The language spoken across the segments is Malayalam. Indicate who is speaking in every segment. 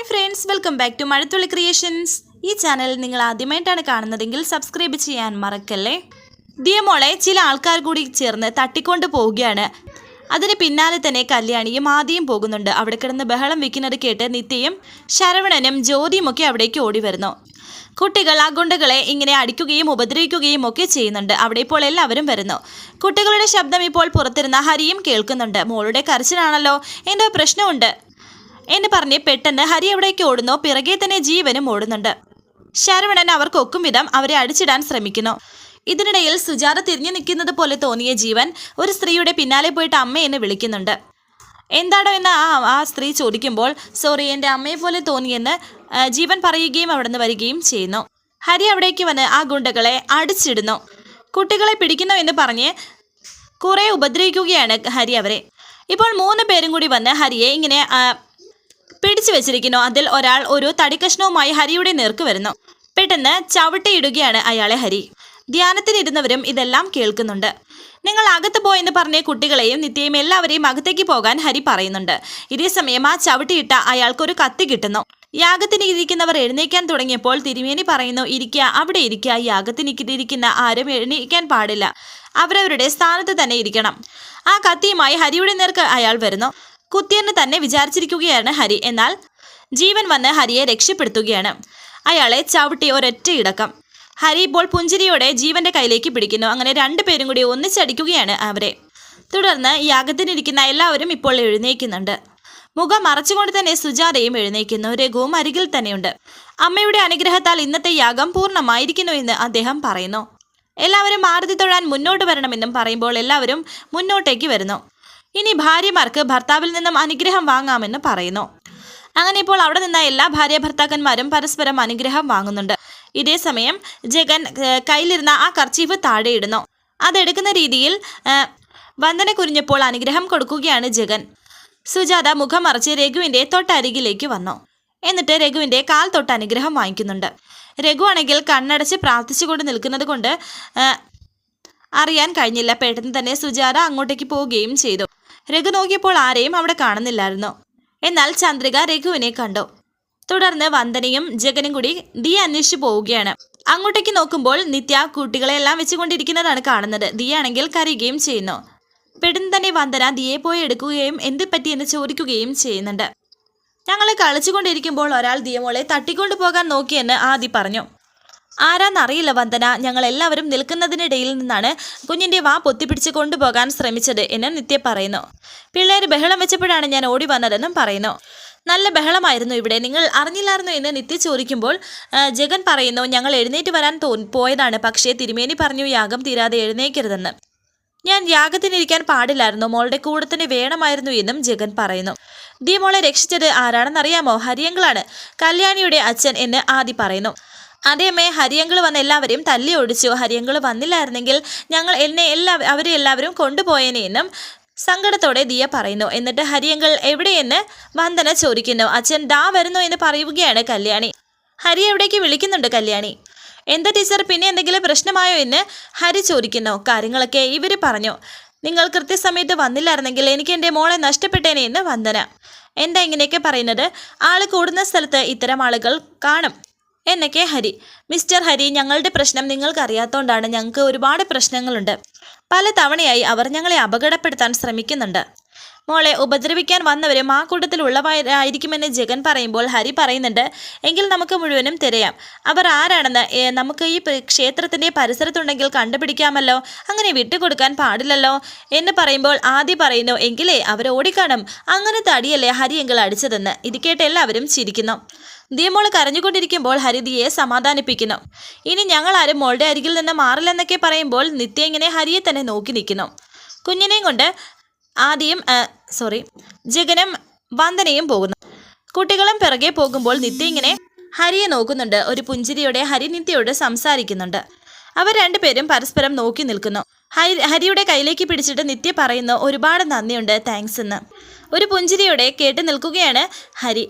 Speaker 1: Hi friends welcome back to Mazhathulli creations ഈ ചാനൽ നിങ്ങൾ ആദ്യമായിട്ടാണ് കാണുന്നതെങ്കിൽ സബ്സ്ക്രൈബ് ചെയ്യാൻ മറക്കല്ലേ? ദിയമോളെ ചില ആൾക്കാർ കൂടി ചേർന്ന് തട്ടിക്കൊണ്ട് പോവുകയാണ്. അതിന് പിന്നാലെ തന്നെ കല്യാണിയും ആദ്യം പോകുന്നുണ്ട്. അവിടെ കിടന്ന് ബഹളം വെക്കുന്നത് കേട്ട് നിത്യയും ശരവണനും ജ്യോതിയും ഒക്കെ അവിടേക്ക് ഓടി വരുന്നു കുട്ടികൾ ആ ഗുണ്ടകളെ ഇങ്ങനെ അടിക്കുകയും ഉപദ്രവിക്കുകയും ഒക്കെ ചെയ്യുന്നുണ്ട്. അവിടെ ഇപ്പോൾ എല്ലാവരും വരുന്നു. കുട്ടികളുടെ ശബ്ദം ഇപ്പോൾ പുറത്തിരുന്ന ഹരിയും കേൾക്കുന്നുണ്ട്. മോളുടെ കരച്ചിലാണല്ലോ. എന്തോ പ്രശ്നമുണ്ട്. എന്ന് പറഞ്ഞ് പെട്ടെന്ന് ഹരി എവിടേക്ക് ഓടുന്നോ. പിറകെ തന്നെ ജീവനും ഓടുന്നുണ്ട്. ശരവണൻ അവർക്ക് ഒക്കും വിധം അവരെ അടിച്ചിടാൻ ശ്രമിക്കുന്നു. ഇതിനിടയിൽ സുജാത തിരിഞ്ഞു നിൽക്കുന്നത് പോലെ തോന്നിയ ജീവൻ ഒരു സ്ത്രീയുടെ പിന്നാലെ പോയിട്ട് അമ്മയെന്ന് വിളിക്കുന്നുണ്ട്. എന്താണോ എന്ന് ആ ആ സ്ത്രീ ചോദിക്കുമ്പോൾ സോറി എന്റെ അമ്മയെ പോലെ തോന്നിയെന്ന് ജീവൻ പറയുകയും അവിടെ നിന്ന് വരികയും ചെയ്യുന്നു. ഹരി അവിടേക്ക് വന്ന് ആ ഗുണ്ടകളെ അടിച്ചിടുന്നു. കുട്ടികളെ പിടിക്കുന്നു എന്ന് പറഞ്ഞ് കുറെ ഉപദ്രവിക്കുകയാണ് ഹരി അവരെ. ഇപ്പോൾ മൂന്ന് പേരും കൂടി വന്ന് ഹരിയെ ഇങ്ങനെ പിടിച്ചു വെച്ചിരിക്കുന്നു. അതിൽ ഒരാൾ ഒരു തടിക്കഷ്ണവുമായി ഹരിയുടെ നേർക്ക് വരുന്നു. പെട്ടെന്ന് ചവിട്ടിയിടുകയാണ് അയാളെ ഹരി. ധ്യാനത്തിനിരുന്നവരും ഇതെല്ലാം കേൾക്കുന്നുണ്ട്. നിങ്ങൾ അകത്ത് പോയെന്ന് പറഞ്ഞ കുട്ടികളെയും നിത്യയും എല്ലാവരെയും അകത്തേക്ക് പോകാൻ ഹരി പറയുന്നുണ്ട്. ഇതേ സമയം ആ ചവിട്ടിയിട്ട അയാൾക്കൊരു കത്തി കിട്ടുന്നു. യാഗത്തിന് ഇരിക്കുന്നവർ എഴുന്നേക്കാൻ തുടങ്ങിയപ്പോൾ തിരുമേനി പറയുന്നു ഇരിക്കുക അവിടെ ഇരിക്കുക യാഗത്തിന് ഇരിക്കുന്ന ആരും എഴുന്നേക്കാൻ പാടില്ല. അവരവരുടെ സ്ഥാനത്ത് തന്നെ ഇരിക്കണം. ആ കത്തിയുമായി ഹരിയുടെ നേർക്ക് അയാൾ വരുന്നു. കുത്തിയെന്ന് തന്നെ വിചാരിച്ചിരിക്കുകയാണ് ഹരി. എന്നാൽ ജീവൻ വന്ന് ഹരിയെ രക്ഷപ്പെടുത്തുകയാണ്. അയാളെ ചവിട്ടി ഒരൊറ്റ ഇടക്കം. ഹരി ഇപ്പോൾ പുഞ്ചിരിയോടെ ജീവന്റെ കയ്യിലേക്ക് പിടിക്കുന്നു. അങ്ങനെ രണ്ടുപേരും കൂടി ഒന്നിച്ചടിക്കുകയാണ് അവരെ. തുടർന്ന് യാഗത്തിനിരിക്കുന്ന എല്ലാവരും ഇപ്പോൾ എഴുന്നേക്കുന്നുണ്ട് മുഖം മറച്ചുകൊണ്ട് തന്നെ സുജാതയും എഴുന്നേക്കുന്നു രഘുവും അരികിൽ തന്നെയുണ്ട്. അമ്മയുടെ അനുഗ്രഹത്താൽ ഇന്നത്തെ യാഗം പൂർണമായിരിക്കുന്നു എന്ന് അദ്ദേഹം പറയുന്നു. എല്ലാവരും ആരതി തൊഴാൻ മുന്നോട്ട് വരണമെന്നും പറയുമ്പോൾ എല്ലാവരും മുന്നോട്ടേക്ക് വരുന്നു. ഇനി ഭാര്യമാർക്ക് ഭർത്താവിൽ നിന്നും അനുഗ്രഹം വാങ്ങാമെന്ന് പറയുന്നു. അങ്ങനെ ഇപ്പോൾ അവിടെ നിന്ന എല്ലാ ഭാര്യ ഭർത്താക്കന്മാരും പരസ്പരം അനുഗ്രഹം വാങ്ങുന്നുണ്ട്. ഇതേ സമയം ജഗൻ കയ്യിലിരുന്ന ആ കർച്ചീഫ് താഴെയിടുന്നു അതെടുക്കുന്ന രീതിയിൽ വന്ദന കുരിഞ്ഞപ്പോൾ അനുഗ്രഹം കൊടുക്കുകയാണ് ജഗൻ. സുജാത മുഖം മറച്ച് രഘുവിന്റെ തൊട്ടരികിലേക്ക് വന്നു. എന്നിട്ട് രഘുവിന്റെ കാൽ തൊട്ട് അനുഗ്രഹം വാങ്ങിക്കുന്നുണ്ട്. രഘു ആണെങ്കിൽ കണ്ണടച്ച് പ്രാർത്ഥിച്ചുകൊണ്ട് നിൽക്കുന്നത് കൊണ്ട് അറിയാൻ കഴിഞ്ഞില്ല. പെട്ടെന്ന് തന്നെ സുജാത അങ്ങോട്ടേക്ക് പോവുകയും ചെയ്തു. രഘു നോക്കിയപ്പോൾ ആരെയും അവിടെ കാണുന്നില്ലായിരുന്നു. എന്നാൽ ചന്ദ്രിക രഘുവിനെ കണ്ടു. തുടർന്ന് വന്ദനയും ജഗനും കൂടി ദിയ അന്വേഷിച്ചു പോവുകയാണ്. അങ്ങോട്ടേക്ക് നോക്കുമ്പോൾ നിത്യ കുട്ടികളെല്ലാം വെച്ചുകൊണ്ടിരിക്കുന്നതാണ് കാണുന്നത്. ദിയാണെങ്കിൽ കരയുകയും ചെയ്യുന്നു. പെട്ടെന്ന് തന്നെ വന്ദന ദിയെ പോയി എടുക്കുകയും എന്ത് പറ്റി എന്ന് ചോദിക്കുകയും ചെയ്യുന്നുണ്ട്. ഞങ്ങൾ കളിച്ചുകൊണ്ടിരിക്കുമ്പോൾ ഒരാൾ ദിയമോളെ തട്ടിക്കൊണ്ടു പോകാൻ നോക്കിയെന്ന് ആദി പറഞ്ഞു. ആരാന്നറിയില്ല വന്ദന. ഞങ്ങൾ എല്ലാവരും നിൽക്കുന്നതിനിടയിൽ നിന്നാണ് കുഞ്ഞിന്റെ വാ പൊത്തിപ്പിടിച്ച് കൊണ്ടുപോകാൻ ശ്രമിച്ചത് എന്ന് നിത്യ പറയുന്നു. പിള്ളേർ ബഹളം വെച്ചപ്പോഴാണ് ഞാൻ ഓടി വന്നതെന്നും പറയുന്നു. നല്ല ബഹളമായിരുന്നു ഇവിടെ. നിങ്ങൾ അറിഞ്ഞില്ലായിരുന്നു എന്ന് നിത്യ ചോദിക്കുമ്പോൾ ജഗൻ പറയുന്നു ഞങ്ങൾ എഴുന്നേറ്റ് വരാൻ പോയതാണ്. പക്ഷേ തിരുമേനി പറഞ്ഞു യാഗം തീരാതെ എഴുന്നേക്കരുതെന്ന്. ഞാൻ യാഗത്തിനിരിക്കാൻ പാടില്ലായിരുന്നു. മോളുടെ കൂടെ തന്നെ വേണമായിരുന്നു എന്നും ജഗൻ പറയുന്നു. ദീ മോളെ രക്ഷിച്ചത് ആരാണെന്നറിയാമോ? ഹരിയങ്കളാണ്. കല്യാണിയുടെ അച്ഛൻ എന്ന് ആദി പറയുന്നു. അതേമേ ഹരിയങ്കൾ വന്ന എല്ലാവരെയും തല്ലി ഓടിച്ചു ഹരിയങ്കൾ വന്നില്ലായിരുന്നെങ്കിൽ ഞങ്ങൾ എന്നെ എല്ലാ അവരെ എല്ലാവരും കൊണ്ടുപോയേനെ എന്നും സങ്കടത്തോടെ ദിയ പറയുന്നു. എന്നിട്ട് ഹരിയങ്കൾ എവിടെയെന്ന് വന്ദന ചോദിക്കുന്നു. അച്ഛൻ ദാ വരുന്നു എന്ന് പറയുകയാണ് കല്യാണി. ഹരി എവിടേക്ക് വിളിക്കുന്നുണ്ട് കല്യാണി? എന്താ ടീച്ചർ പിന്നെ എന്തെങ്കിലും പ്രശ്നമായോ എന്ന് ഹരി ചോദിക്കുന്നു. കാര്യങ്ങളൊക്കെ ഇവർ പറഞ്ഞു. നിങ്ങൾ കൃത്യസമയത്ത് വന്നില്ലായിരുന്നെങ്കിൽ എനിക്ക് എന്റെ മോളെ നഷ്ടപ്പെട്ടേനെ എന്ന് വന്ദന. എന്താ ഇങ്ങനെയൊക്കെ പറയുന്നത്? ആൾ കൂടുന്ന സ്ഥലത്ത് ഇത്തരം ആളുകൾ കാണും. എന്നൊക്കെ ഹരി. മിസ്റ്റർ ഹരി ഞങ്ങളുടെ പ്രശ്നം നിങ്ങൾക്ക് അറിയാത്തതുകൊണ്ടാണ് ഞങ്ങൾക്ക് ഒരുപാട് പ്രശ്നങ്ങളുണ്ട്. പല തവണയായി അവർ ഞങ്ങളെ അപകടപ്പെടുത്താൻ ശ്രമിക്കുന്നുണ്ട്. മോളെ ഉപദ്രവിക്കാൻ വന്നവരും ആ കൂട്ടത്തിലുള്ളവരായിരിക്കുമെന്ന് ജഗൻ പറയുമ്പോൾ ഹരി പറയുന്നുണ്ട് എങ്കിൽ നമുക്ക് മുഴുവനും തിരയാം. അവർ ആരാണെന്ന് നമുക്ക് ഈ ക്ഷേത്രത്തിന്റെ പരിസരത്തുണ്ടെങ്കിൽ കണ്ടുപിടിക്കാമല്ലോ? അങ്ങനെ വിട്ടുകൊടുക്കാൻ പാടില്ലല്ലോ? എന്ന് പറയുമ്പോൾ ആദ്യ പറയുന്നു എങ്കിലേ അവർ ഓടിക്കാണും. അങ്ങനെ തടിയല്ലേ ഹരി എങ്കിൽ അടിച്ചതെന്ന്? ഇത് കേട്ട് എല്ലാവരും ചിരിക്കുന്നു. ദിയമോൾ കരഞ്ഞുകൊണ്ടിരിക്കുമ്പോൾ ഹരിതിയെ സമാധാനിപ്പിക്കുന്നു. ഇനി ഞങ്ങളാരും മോളുടെ അരികിൽ നിന്ന് മാറില്ലെന്നൊക്കെ പറയുമ്പോൾ നിത്യ ഇങ്ങനെ ഹരിയെ തന്നെ നോക്കി നിൽക്കുന്നു. കുഞ്ഞിനെയും കൊണ്ട് ആദ്യം സോറി ജഗനും വന്ദനയും പോകുന്നു. കുട്ടികളും പിറകെ പോകുമ്പോൾ നിത്യ ഇങ്ങനെ ഹരിയെ നോക്കുന്നുണ്ട്. ഒരു പുഞ്ചിരിയോടെ ഹരി നിത്യയോട് സംസാരിക്കുന്നുണ്ട്. അവർ രണ്ടുപേരും പരസ്പരം നോക്കി നിൽക്കുന്നു. ഹരി ഹരിയുടെ കയ്യിലേക്ക് പിടിച്ചിട്ട് നിത്യ പറയുന്നു ഒരുപാട് നന്ദിയുണ്ട് താങ്ക്സ് എന്ന്. ഒരു പുഞ്ചിരിയോടെ കേട്ട് നിൽക്കുകയാണ് ഹരി.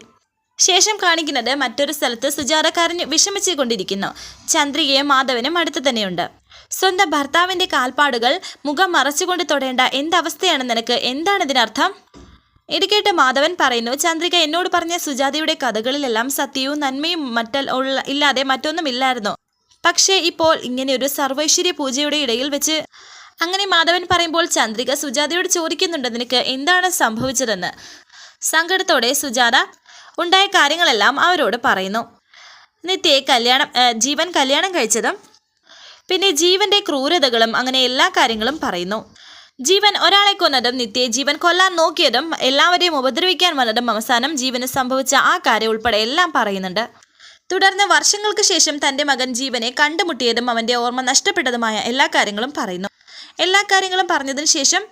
Speaker 1: ശേഷം കാണിക്കുന്നത് മറ്റൊരു സ്ഥലത്ത് സുജാതക്കാരൻ കരഞ്ഞു വിഷമിച്ചു കൊണ്ടിരിക്കുന്നു ചന്ദ്രികയും മാധവനും അടുത്ത് തന്നെയുണ്ട്. സ്വന്തം ഭർത്താവിന്റെ കാൽപ്പാടുകൾ മുഖം മറച്ചുകൊണ്ട് തൊടേണ്ട എന്തവസ്ഥയാണ് നിനക്ക്? എന്താണ് ഇതിനർത്ഥം? ഇത് കേട്ട് മാധവൻ പറയുന്നു ചന്ദ്രിക എന്നോട് പറഞ്ഞ സുജാതയുടെ കഥകളിലെല്ലാം സത്യവും നന്മയും മറ്റൽ ഉള്ള ഇല്ലാതെ മറ്റൊന്നുമില്ലായിരുന്നു പക്ഷേ ഇപ്പോൾ ഇങ്ങനെ ഒരു സർവൈശ്വര്യ പൂജയുടെ ഇടയിൽ വെച്ച് അങ്ങനെ മാധവൻ പറയുമ്പോൾ ചന്ദ്രിക സുജാതയോട് ചോദിക്കുന്നുണ്ട് നിനക്ക് എന്താണ് സംഭവിച്ചതെന്ന്. സങ്കടത്തോടെ സുജാത ഉണ്ടായ കാര്യങ്ങളെല്ലാം അവരോട് പറയുന്നു. നിത്യയെ കല്യാണം ജീവൻ കല്യാണം കഴിച്ചതും പിന്നെ ജീവന്റെ ക്രൂരതകളും അങ്ങനെ എല്ലാ കാര്യങ്ങളും പറയുന്നു. ജീവൻ ഒരാളെ കൊന്നതും നിത്യയെ ജീവൻ കൊല്ലാൻ നോക്കിയതും എല്ലാവരെയും ഉപദ്രവിക്കാൻ വന്നതും അവസാനം ജീവന് സംഭവിച്ച ആ കാര്യം ഉൾപ്പെടെ എല്ലാം പറയുന്നുണ്ട്. തുടർന്ന് വർഷങ്ങൾക്ക് ശേഷം തന്റെ മകൻ ജീവനെ കണ്ടുമുട്ടിയതും അവന്റെ ഓർമ്മ നഷ്ടപ്പെട്ടതുമായ എല്ലാ കാര്യങ്ങളും പറയുന്നു. എല്ലാ കാര്യങ്ങളും പറഞ്ഞതിന് ശേഷം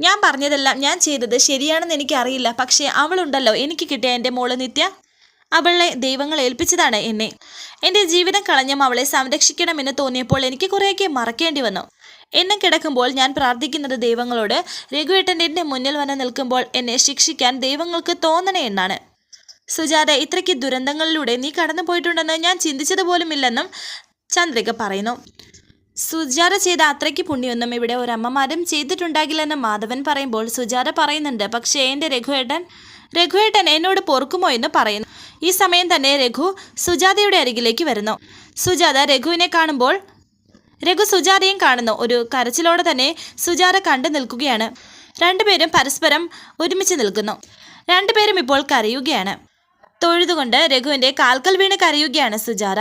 Speaker 1: ഞാൻ പറഞ്ഞതെല്ലാം ഞാൻ ചെയ്തത് ശരിയാണെന്ന് എനിക്കറിയില്ല. പക്ഷേ അവളുണ്ടല്ലോ. എനിക്ക് കിട്ടിയ എന്റെ മോൾ നിത്യ അവളെ ദൈവങ്ങൾ ഏൽപ്പിച്ചതാണ് എന്നെ. എന്റെ ജീവിതം കളഞ്ഞും അവളെ സംരക്ഷിക്കണമെന്ന് തോന്നിയപ്പോൾ എനിക്ക് കുറേയൊക്കെ മറക്കേണ്ടി വന്നു. എന്നെ കിടക്കുമ്പോൾ ഞാൻ പ്രാർത്ഥിക്കുന്നത് ദൈവങ്ങളോട് രഘുവേട്ടൻ എന്റെ മുന്നിൽ വന്ന് നിൽക്കുമ്പോൾ എന്നെ ശിക്ഷിക്കാൻ ദൈവങ്ങൾക്ക് തോന്നണേ എന്നാണ്. സുജാത ഇത്രയ്ക്ക് ദുരന്തങ്ങളിലൂടെ നീ കടന്നു പോയിട്ടുണ്ടെന്ന് ഞാൻ ചിന്തിച്ചത് പോലുമില്ലെന്നും ചന്ദ്രിക പറയുന്നു. സുജാത ചെയ്ത അത്രയ്ക്ക് പുണ്യമൊന്നും ഇവിടെ ഒരു ഒരമ്മമാരും ചെയ്തിട്ടുണ്ടാകില്ലെന്ന് മാധവൻ പറയുമ്പോൾ സുജാത പറയുന്നുണ്ട് പക്ഷേ എന്റെ രഘുവേട്ടൻ രഘുവേട്ടൻ എന്നോട് പൊറുക്കുമോ? എന്ന് പറയുന്നു. ഈ സമയം തന്നെ രഘു സുജാതയുടെ അരികിലേക്ക് വരുന്നു. സുജാത രഘുവിനെ കാണുമ്പോൾ രഘു സുജാതയും കാണുന്നു. ഒരു കരച്ചിലോടെ തന്നെ സുജാത കണ്ടു നിൽക്കുകയാണ്. രണ്ടുപേരും പരസ്പരം ഒരുമിച്ച് നിൽക്കുന്നു. രണ്ടുപേരും ഇപ്പോൾ കരയുകയാണ്. തൊഴുതുകൊണ്ട് രഘുവിന്റെ കാൽക്കൽ വീണ് കരയുകയാണ് സുജാത.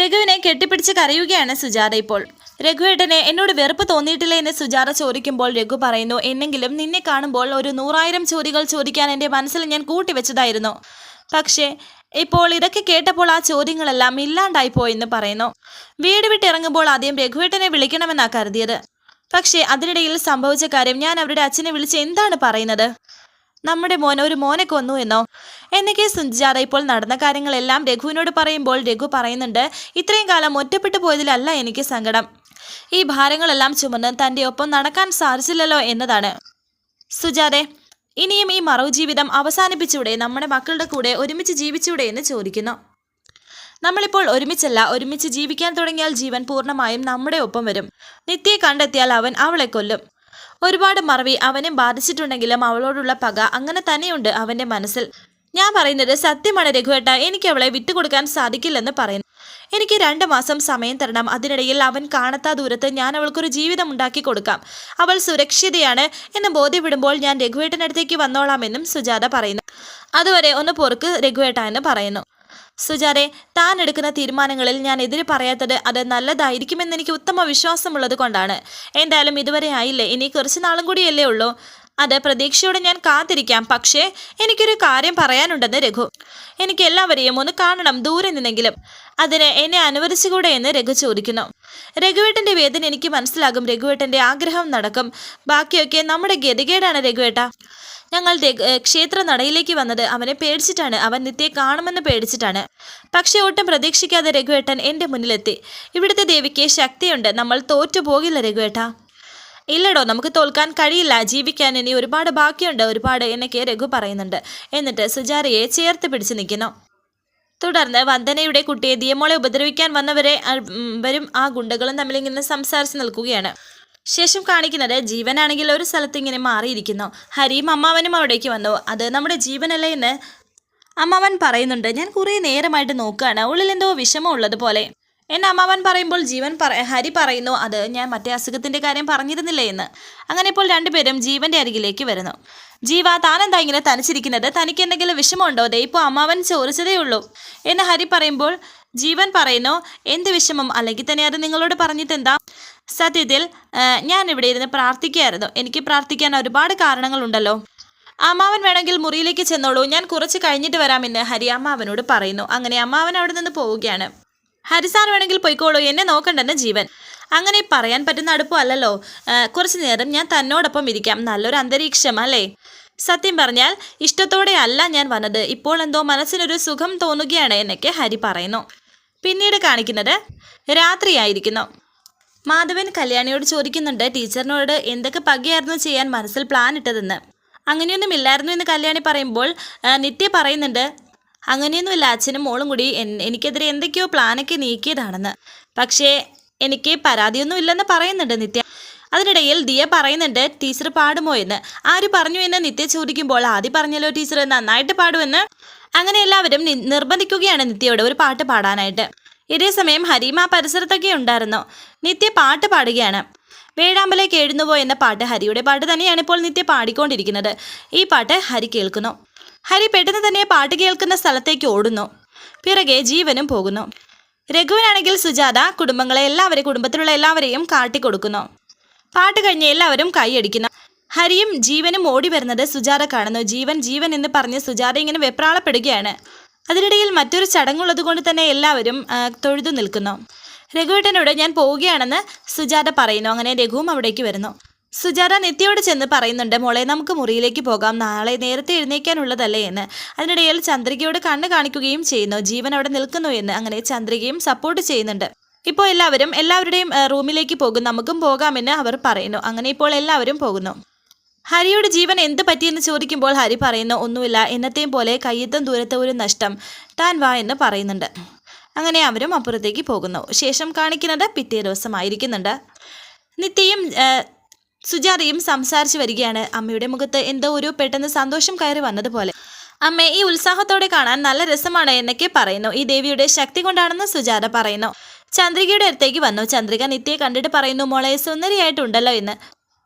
Speaker 1: രഘുവിനെ കെട്ടിപ്പിടിച്ച് കരയുകയാണ് സുജാത ഇപ്പോൾ. രഘുവേട്ടനെ എന്നോട് വെറുപ്പ് തോന്നിയിട്ടില്ല എന്ന് സുജാത ചോദിക്കുമ്പോൾ രഘു പറയുന്നു എന്നെങ്കിലും നിന്നെ കാണുമ്പോൾ ഒരു നൂറായിരം ചോദ്യങ്ങൾ ചോദിക്കാൻ എന്റെ മനസ്സിൽ ഞാൻ കൂട്ടിവെച്ചതായിരുന്നു. പക്ഷേ ഇപ്പോൾ ഇതൊക്കെ കേട്ടപ്പോൾ ആ ചോദ്യങ്ങളെല്ലാം ഇല്ലാണ്ടായി പോയെന്ന് പറയുന്നു. വീട് വിട്ടിറങ്ങുമ്പോൾ ആദ്യം രഘുവേട്ടനെ വിളിക്കണമെന്നാ കരുതിയത്. പക്ഷേ അതിനിടയിൽ സംഭവിച്ച കാര്യം ഞാൻ അവരുടെ അച്ഛനെ വിളിച്ച് എന്താണ് പറയുന്നത്? നമ്മുടെ മോൻ ഒരു മോനെ കൊന്നു എന്നോ? എന്നൊക്കെ സുജാത ഇപ്പോൾ നടന്ന കാര്യങ്ങളെല്ലാം രഘുവിനോട് പറയുമ്പോൾ രഘു പറയുന്നുണ്ട് ഇത്രയും കാലം ഒറ്റപ്പെട്ടു പോയതിലല്ല എനിക്ക് സങ്കടം. ഈ ഭാരങ്ങളെല്ലാം ചുമന്ന് തന്റെ ഒപ്പം നടക്കാൻ സാധിച്ചില്ലല്ലോ എന്നതാണ്. സുജാതെ ഇനിയും ഈ മറവ് ജീവിതം അവസാനിപ്പിച്ചൂടെ? നമ്മുടെ മക്കളുടെ കൂടെ ഒരുമിച്ച് ജീവിച്ചൂടെ എന്ന് ചോദിക്കുന്നു. നമ്മളിപ്പോൾ ഒരുമിച്ചല്ല ഒരുമിച്ച് ജീവിക്കാൻ തുടങ്ങിയാൽ ജീവൻ പൂർണമായും നമ്മുടെ ഒപ്പം വരും. നിത്യയെ കണ്ടെത്തിയാൽ അവൻ അവളെ കൊല്ലും. ഒരുപാട് മറവി അവനെ ബാധിച്ചിട്ടുണ്ടെങ്കിലും അവളോടുള്ള പക അങ്ങനെ തന്നെയുണ്ട് അവന്റെ മനസ്സിൽ. ഞാൻ പറയുന്നത് സത്യമാണ് രഘുവേട്ട. എനിക്ക് അവളെ വിട്ടുകൊടുക്കാൻ സാധിക്കില്ലെന്ന് പറയുന്നു. എനിക്ക് രണ്ട് മാസം സമയം തരണം. അതിനിടയിൽ അവൻ കാണാത്ത ദൂരത്ത് ഞാൻ അവൾക്കൊരു ജീവിതം ഉണ്ടാക്കി കൊടുക്കാം. അവൾ സുരക്ഷിതയാണ് എന്ന് ബോധ്യപ്പെടുമ്പോൾ ഞാൻ രഘുവേട്ടനടുത്തേക്ക് വന്നോളാമെന്നും സുജാത പറയുന്നു. അതുവരെ ഒന്ന് പൊറുക്ക് രഘുവേട്ട എന്ന് പറയുന്നു. സുജാതെ താൻ എടുക്കുന്ന തീരുമാനങ്ങളിൽ ഞാൻ എതിര് പറയാത്തത് അത് നല്ലതായിരിക്കുമെന്ന് എനിക്ക് ഉത്തമ വിശ്വാസമുള്ളത് കൊണ്ടാണ്. എന്തായാലും ഇതുവരെ ആയില്ലേ? ഇനി കുറച്ച് നാളും കൂടിയല്ലേ ഉള്ളൂ. അത് പ്രതീക്ഷയോടെ ഞാൻ കാത്തിരിക്കാം. പക്ഷേ എനിക്കൊരു കാര്യം പറയാനുണ്ടെന്ന് രഘു. എനിക്ക് എല്ലാവരെയും ഒന്ന് കാണണം ദൂരെ നിന്നെങ്കിലും. അതിന് എന്നെ അനുവദിച്ചുകൂടെ എന്ന് രഘു ചോദിക്കുന്നു. രഘുവേട്ടന്റെ വേദന എനിക്ക് മനസ്സിലാകും. രഘുവേട്ടന്റെ ആഗ്രഹം നടക്കും. ബാക്കിയൊക്കെ നമ്മുടെ ഗതികേടാണ് രഘുവേട്ട. ഞങ്ങൾ ക്ഷേത്ര നടയിലേക്ക് വന്നത് അവനെ പേടിച്ചിട്ടാണ്. അവൻ നിത്യയെ കാണുമെന്ന് പേടിച്ചിട്ടാണ്. പക്ഷേ ഒട്ടും പ്രതീക്ഷിക്കാതെ രഘുവേട്ടൻ എന്റെ മുന്നിലെത്തി. ഇവിടുത്തെ ദേവിക്ക് ശക്തിയുണ്ട്. നമ്മൾ തോറ്റു പോകില്ല രഘുവേട്ട. ഇല്ലടോ നമുക്ക് തോൽക്കാൻ കഴിയില്ല. ജീവിക്കാൻ ഇനി ഒരുപാട് ബാക്കിയുണ്ട്. ഒരുപാട് എന്നൊക്കെ രഘു പറയുന്നുണ്ട്. എന്നിട്ട് സുജാരയെ ചേർത്ത് പിടിച്ചു നിൽക്കുന്നു തുടർന്ന് വന്ദനയുടെ കുട്ടിയെ ദിയമോളെ ഉപദ്രവിക്കാൻ വന്നവരെ വരും ആ ഗുണ്ടകളും തമ്മിൽ ഇങ്ങനെ സംസാരിച്ച് നിൽക്കുകയാണ്. ശേഷം കാണിക്കുന്നത് ജീവനാണെങ്കിൽ ഒരു സ്ഥലത്ത് ഇങ്ങനെ മാറിയിരിക്കുന്നു. ഹരിയും അമ്മാവനും അവിടേക്ക് വന്നു. അത് നമ്മുടെ ജീവനല്ലേ എന്ന്? അമ്മാവൻ പറയുന്നുണ്ട്. ഞാൻ കുറേ നേരമായിട്ട് നോക്കുകയാണ്. ഉള്ളിൽ എന്തോ വിഷമം ഉള്ളതുപോലെ. എന്നെ അമ്മാവൻ പറയുമ്പോൾ ജീവൻ പറ ഹരി പറയുന്നു അത് ഞാൻ മറ്റേ അസുഖത്തിന്റെ കാര്യം പറഞ്ഞിരുന്നില്ലേ എന്ന്. അങ്ങനെ ഇപ്പോൾ രണ്ടുപേരും ജീവന്റെ അരികിലേക്ക് വരുന്നു. ജീവ താനെന്താ ഇങ്ങനെ തനിച്ചിരിക്കുന്നത്? തനിക്ക് എന്തെങ്കിലും വിഷമമുണ്ടോ? ദേ ഇപ്പോൾ അമ്മാവൻ ചോദിച്ചതേ ഉള്ളൂ. എന്ന് ഹരി പറയുമ്പോൾ ജീവൻ പറയുന്നു എന്ത് വിഷമം? അല്ലെങ്കിൽ തന്നെ അത് നിങ്ങളോട് പറഞ്ഞിട്ട് എന്താ സത്യത്തിൽ ഞാൻ ഇവിടെ ഇരുന്ന് പ്രാർത്ഥിക്കുകയായിരുന്നു. എനിക്ക് പ്രാർത്ഥിക്കാൻ ഒരുപാട് കാരണങ്ങളുണ്ടല്ലോ. അമ്മാവൻ വേണമെങ്കിൽ മുറിയിലേക്ക് ചെന്നോളൂ. ഞാൻ കുറച്ച് കഴിഞ്ഞിട്ട് വരാമെന്ന് ഹരി അമ്മാവനോട് പറയുന്നു. അങ്ങനെ അമ്മാവൻ അവിടെ നിന്ന് പോവുകയാണ്. ഹരിസാർ വേണമെങ്കിൽ പോയിക്കോളൂ എന്നെ നോക്കണ്ടെന്ന് ജീവൻ. അങ്ങനെ പറയാൻ പറ്റുന്ന അടുപ്പമല്ലല്ലോ അല്ലല്ലോ. കുറച്ച് നേരം ഞാൻ തന്നോടൊപ്പം ഇരിക്കാം. നല്ലൊരു അന്തരീക്ഷം അല്ലേ? സത്യം പറഞ്ഞാൽ ഇഷ്ടത്തോടെ അല്ല ഞാൻ വന്നത്. ഇപ്പോൾ എന്തോ മനസ്സിനൊരു സുഖം തോന്നുകയാണ് എന്നൊക്കെ ഹരി പറയുന്നു. പിന്നീട് കാണിക്കുന്നത് രാത്രിയായിരിക്കുന്നു. മാധവൻ കല്യാണിയോട് ചോദിക്കുന്നുണ്ട് ടീച്ചറിനോട് എന്തൊക്കെ പകയായിരുന്നു ചെയ്യാൻ മനസ്സിൽ പ്ലാൻ ഇട്ടതെന്ന്. അങ്ങനെയൊന്നും ഇല്ലായിരുന്നു എന്ന് കല്യാണി പറയുമ്പോൾ നിത്യ പറയുന്നുണ്ട് അങ്ങനെയൊന്നുമില്ല. അച്ഛനും മോളും കൂടി എനിക്കെതിരെ എന്തൊക്കെയോ പ്ലാനൊക്കെ നീക്കിയതാണെന്ന്. പക്ഷേ എനിക്ക് പരാതിയൊന്നും ഇല്ലെന്ന് പറയുന്നുണ്ട് നിത്യ. അതിനിടയിൽ ദിയ പറയുന്നുണ്ട് ടീച്ചർ പാടുമോ എന്ന്? ആര് പറഞ്ഞു എന്ന് നിത്യ ചോദിക്കുമ്പോൾ ആദ്യം പറഞ്ഞല്ലോ ടീച്ചർ നന്നായിട്ട് പാടുമെന്ന്. അങ്ങനെ എല്ലാവരും നിർബന്ധിക്കുകയാണ് നിത്യയോട് ഒരു പാട്ട് പാടാനായിട്ട്. ഇതേ സമയം ഹരീമ പരിസരത്തൊക്കെ ഉണ്ടായിരുന്നു. നിത്യ പാട്ട് പാടുകയാണ്. വേഴാമ്പലേക്ക് എഴുന്നുപോ എന്ന പാട്ട് ഹരിയുടെ പാട്ട് തന്നെയാണ് ഇപ്പോൾ നിത്യ പാടിക്കൊണ്ടിരിക്കുന്നത്. ഈ പാട്ട് ഹരി കേൾക്കുന്നു. ഹരി പെട്ടെന്ന് തന്നെ പാട്ട് കേൾക്കുന്ന സ്ഥലത്തേക്ക് ഓടുന്നു. പിറകെ ജീവനും പോകുന്നു. രഘുവിനാണെങ്കിൽ സുജാത കുടുംബങ്ങളെ എല്ലാവരെയും കുടുംബത്തിലുള്ള എല്ലാവരെയും കാട്ടിക്കൊടുക്കുന്നു. പാട്ട് കഴിഞ്ഞ് എല്ലാവരും കൈയടിക്കുന്നു ഹരിയും ജീവനും ഓടി വരുന്നത് സുജാത കാണുന്നു. ജീവൻ ജീവൻ എന്ന് പറഞ്ഞ് സുജാത ഇങ്ങനെ വെപ്രാളപ്പെടുകയാണ്. അതിനിടയിൽ മറ്റൊരു ചടങ്ങുള്ളത് കൊണ്ട് തന്നെ എല്ലാവരും തൊഴുതു നിൽക്കുന്നു. രഘുവേട്ടനോട് ഞാൻ പോവുകയാണെന്ന് സുജാത പറയുന്നു. അങ്ങനെ രഘുവും അവിടേക്ക് വരുന്നു. സുജാത നിത്യയോട് ചെന്ന് പറയുന്നുണ്ട് മോളെ നമുക്ക് മുറിയിലേക്ക് പോകാം. നാളെ നേരത്തെ എഴുന്നേക്കാനുള്ളതല്ലേ എന്ന്. അതിനിടയിൽ ചന്ദ്രികയോട് കണ്ണ് കാണിക്കുകയും ചെയ്യുന്നു. ജീവൻ അവിടെ നിൽക്കുന്നു എന്ന്. അങ്ങനെ ചന്ദ്രികയും സപ്പോർട്ട് ചെയ്യുന്നുണ്ട്. ഇപ്പോൾ എല്ലാവരും എല്ലാവരുടെയും റൂമിലേക്ക് പോകും. നമുക്കും പോകാമെന്ന് അവർ പറയുന്നു. അങ്ങനെ ഇപ്പോൾ എല്ലാവരും പോകുന്നു. ഹരിയുടെ ജീവൻ എന്ത് പറ്റിയെന്ന് ചോദിക്കുമ്പോൾ ഹരി പറയുന്നു ഒന്നുമില്ല. എന്നത്തെയും പോലെ കയ്യെത്തും ദൂരത്തെ ഒരു നഷ്ടം. താൻ വാ എന്ന് പറയുന്നുണ്ട്. അങ്ങനെ അവരും അപ്പുറത്തേക്ക് പോകുന്നു. ശേഷം കാണിക്കുന്നത് പിറ്റേ ദിവസമായിരിക്കുന്നുണ്ട്. നിത്യയും സുജാതയും സംസാരിച്ചു വരികയാണ്. അമ്മയുടെ മുഖത്ത് എന്തോ ഒരു പെട്ടെന്ന് സന്തോഷം കയറി വന്നതുപോലെ. അമ്മ ഈ ഉത്സാഹത്തോടെ കാണാൻ നല്ല രസമാണ് എന്നൊക്കെ പറയുന്നു. ഈ ദേവിയുടെ ശക്തി കൊണ്ടാണെന്ന് സുജാത പറയുന്നു. ചന്ദ്രികയുടെ അടുത്തേക്ക് വന്നു. ചന്ദ്രിക നിത്യയെ കണ്ടിട്ട് പറയുന്നു മോളെ സുന്ദരിയായിട്ടുണ്ടല്ലോ എന്ന്.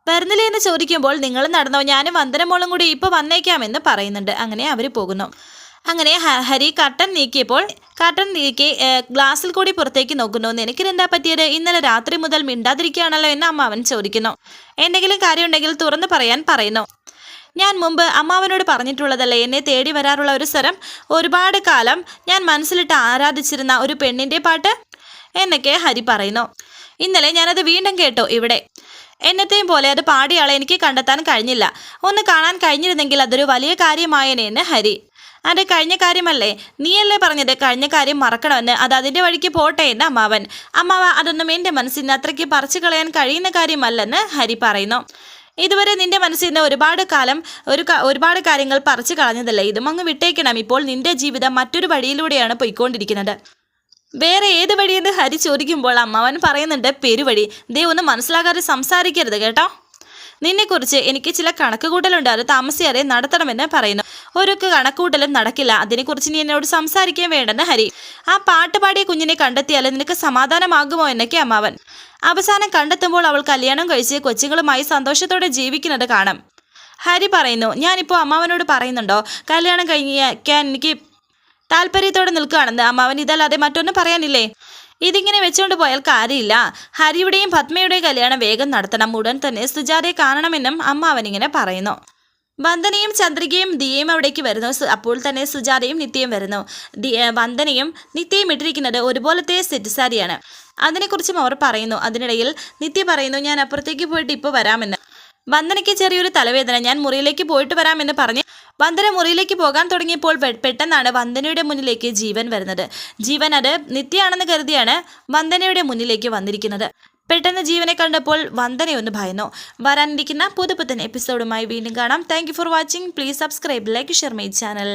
Speaker 1: വരുന്നില്ലേ എന്ന് ചോദിക്കുമ്പോൾ നിങ്ങൾ നടന്നോ? ഞാനും വന്ദനമോളും കൂടി ഇപ്പോൾ വന്നേക്കാമെന്ന് പറയുന്നുണ്ട്. അങ്ങനെ അവർ പോകുന്നു. അങ്ങനെ ഹരി കട്ടൻ നീക്കിയപ്പോൾ കട്ടൻ നീക്കി ഗ്ലാസ്സിൽ കൂടി പുറത്തേക്ക് നോക്കുന്നു. നിനക്ക് എന്താ പറ്റിയത്? ഇന്നലെ രാത്രി മുതൽ മിണ്ടാതിരിക്കുകയാണല്ലോ എന്ന് അമ്മാവൻ ചോദിക്കുന്നു. എന്തെങ്കിലും കാര്യമുണ്ടെങ്കിൽ തുറന്നു പറയാൻ പറയുന്നു. ഞാൻ മുമ്പ് അമ്മാവനോട് പറഞ്ഞിട്ടുള്ളതല്ലേ എന്നെ തേടി വരാറുള്ള ഒരു സ്വരം? ഒരുപാട് കാലം ഞാൻ മനസ്സിലിട്ട് ആരാധിച്ചിരുന്ന ഒരു പെണ്ണിന്റെ പാട്ട്? എന്നൊക്കെ ഹരി പറയുന്നു. ഇന്നലെ ഞാനത് വീണ്ടും കേട്ടോ ഇവിടെ. എന്നത്തെയും പോലെ അത് പാടിയാളെ എനിക്ക് കണ്ടെത്താൻ കഴിഞ്ഞില്ല. ഒന്ന് കാണാൻ കഴിഞ്ഞിരുന്നെങ്കിൽ അതൊരു വലിയ കാര്യമായേനെ എന്ന് ഹരി. അത് കഴിഞ്ഞ കാര്യമല്ലേ? നീയല്ലേ പറഞ്ഞത് കഴിഞ്ഞ കാര്യം മറക്കണമെന്ന്? അത് അതിന്റെ വഴിക്ക് പോട്ടെ എന്ന് അമ്മാവൻ. അമ്മാവ അതൊന്നും എന്റെ മനസ്സിൽ നിന്ന് അത്രയ്ക്ക് പറിച്ചു കളയാൻ കഴിയുന്ന കാര്യമല്ലെന്ന് ഹരി പറയുന്നു. ഇതുവരെ നിന്റെ മനസ്സിൽ നിന്ന് ഒരുപാട് കാലം ഒരു ഒരുപാട് കാര്യങ്ങൾ പറിച്ചു കളഞ്ഞതല്ലേ? ഇതും അങ്ങ് വിട്ടേക്കണം. ഇപ്പോൾ നിന്റെ ജീവിതം മറ്റൊരു വഴിയിലൂടെയാണ് പോയിക്കൊണ്ടിരിക്കുന്നത്. വേറെ ഏത് വഴിയെന്ന് ഹരി ചോദിക്കുമ്പോൾ അമ്മാവൻ പറയുന്നുണ്ട് പെരുവഴി. ദേ ഒന്ന് മനസ്സിലാകാതെ സംസാരിക്കരുത് കേട്ടോ. നിന്നെക്കുറിച്ച് എനിക്ക് ചില കണക്കുകൂട്ടലുണ്ട്. അത് താമസിയാതെ നടത്തണമെന്ന് പറയുന്നു. ഒരു കണക്കുകൂട്ടലും നടക്കില്ല. അതിനെക്കുറിച്ച് നീ എന്നോട് സംസാരിക്കുകയും വേണ്ടെന്ന് ഹരി. ആ പാട്ട് പാടിയ കുഞ്ഞിനെ കണ്ടെത്തിയാൽ നിനക്ക് സമാധാനമാകുമോ എന്നൊക്കെ അമ്മാവൻ അവസാനം കണ്ടെത്തുമ്പോൾ അവൾ കല്യാണം കഴിച്ച് കൊച്ചുങ്ങളുമായി സന്തോഷത്തോടെ ജീവിക്കുന്നത് കാണാം. ഹരി പറയുന്നു ഞാനിപ്പോൾ അമ്മാവനോട് പറയുന്നുണ്ടോ? കല്യാണം കഴിക്കാൻ എനിക്ക് താല്പര്യത്തോടെ നിൽക്കുകയാണെന്ന് അമ്മാവൻ ഇതല്ലാതെ മറ്റൊന്നും പറയാനില്ലേ? ഇതിങ്ങനെ വെച്ചുകൊണ്ട് പോയാൽ കാര്യമില്ല. ഹരിയുടെയും പത്മയുടെയും കല്യാണം വേഗം നടത്തണം. ഉടൻ തന്നെ സുജാതയെ കാണണമെന്നും അമ്മ അവനിങ്ങനെ പറയുന്നു. വന്ദനയും ചന്ദ്രികയും ദിയയും അവിടേക്ക് വരുന്നു. അപ്പോൾ തന്നെ സുജാതയും നിത്യയും വരുന്നു. വന്ദനയും നിത്യയും ഇട്ടിരിക്കുന്നത് ഒരുപോലത്തെ സെറ്റ് സാരിയാണ്. അതിനെക്കുറിച്ചും അവർ പറയുന്നു. അതിനിടയിൽ നിത്യ പറയുന്നു ഞാൻ അപ്പുറത്തേക്ക് പോയിട്ട് ഇപ്പോൾ വരാമെന്ന്. വന്ദനയ്ക്ക് ചെറിയൊരു തലവേദന. ഞാൻ മുറിയിലേക്ക് പോയിട്ട് വരാമെന്ന് പറഞ്ഞ് വന്ദന മുറിയിലേക്ക് പോകാൻ തുടങ്ങിയപ്പോൾ പെട്ടെന്നാണ് വന്ദനയുടെ മുന്നിലേക്ക് ജീവൻ വരുന്നത്. ജീവൻ അത് നിത്യയാണെന്ന് കരുതിയാണ് വന്ദനയുടെ മുന്നിലേക്ക് വന്നിരിക്കുന്നത്. പെട്ടെന്ന് ജീവനെ കണ്ടപ്പോൾ വന്ദനയൊന്ന് ഭയന്നു. വരാനിരിക്കുന്ന പുതുപുത്തൻ എപ്പിസോഡുമായി വീണ്ടും കാണാം. Thank for watching please subscribe like share my channel